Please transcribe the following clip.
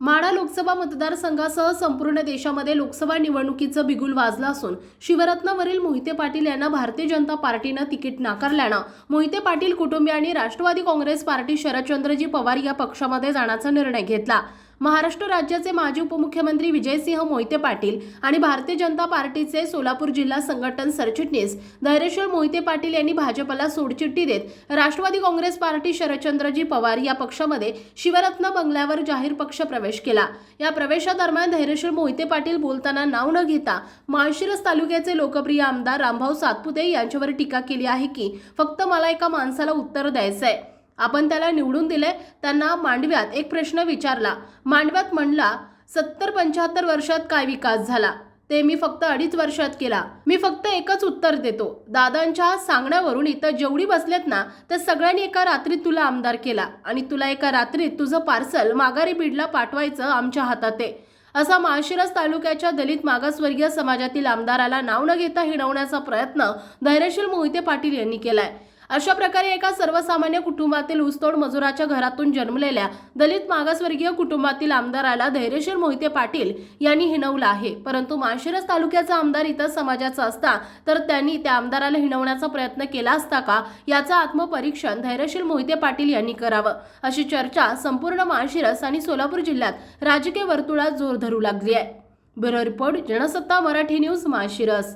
माढा लोकसभा मतदारसंघासह संपूर्ण देशामध्ये लोकसभा निवडणुकीचं बिगुल वाजलं असून शिवरत्नावरील मोहिते पाटील यांना भारतीय जनता पार्टीनं तिकीट नाकारल्यानं मोहिते पाटील कुटुंबियांनी राष्ट्रवादी काँग्रेस पार्टी शरदचंद्रजी पवार या पक्षामध्ये जाण्याचा निर्णय घेतला. महाराष्ट्र राज्याचे माजी उपमुख्यमंत्री विजयसिंह मोहिते पाटील आणि भारतीय जनता पार्टीचे सोलापूर जिल्हा संघटन सरचिटणीस धैर्यशील मोहिते पाटील यांनी भाजपला सोडचिठ्ठी देत राष्ट्रवादी काँग्रेस पार्टी शरदचंद्रजी पवार या पक्षामध्ये शिवरत्न बंगल्यावर जाहीर पक्ष प्रवेश केला. या प्रवेशादरम्यान धैर्यशील मोहिते पाटील बोलताना नाव न घेता माळशिरस तालुक्याचे लोकप्रिय आमदार रामभाऊ सातपुते यांच्यावर टीका केली आहे की फक्त मला एका माणसाला उत्तर द्यायचं आहे आपण त्याला निवडून दिले त्यांना मांडव्यात एक प्रश्न विचारला. मांडव्यात म्हणला सत्तर पंच्याहत्तर वर्षात काय विकास झाला? ते मी फक्त अडीच वर्षात केला. मी फक्त एकच उत्तर देतो. दादांच्या सांगण्यावरून इथं जेवढी बसलेत ना त्या सगळ्यांनी एका रात्रीत तुला आमदार केला. आणि तुला एका रात्रीत तुझं पार्सल माघारी बीडला पाठवायचं आमच्या हातात. आहे असा माळशिरस तालुक्याच्या दलित मागासवर्गीय समाजातील आमदाराला नाव न घेता हिणवण्याचा प्रयत्न धैर्यशील मोहिते पाटील यांनी केलाय. अशा प्रकारे एका सर्वसामान्य कुटुंबातील ऊसतोड मजुराच्या घरातून जन्मलेल्या दलित मागासवर्गीय कुटुंबातील आमदाराला धैर्यशील मोहिते पाटील यांनी हिणवलं आहे. परंतु माळशिरस तालुक्याचा आमदार इतर समाजाचा असता तर त्यांनी त्या आमदाराला हिणवण्याचा प्रयत्न केला असता का? याचं आत्मपरीक्षण धैर्यशील मोहिते पाटील यांनी करावं. अशी चर्चा संपूर्ण माळशिरस आणि सोलापूर जिल्ह्यात राजकीय वर्तुळात जोर धरू लागली आहे. Bureau report Jansatta Marathi news Malshiras.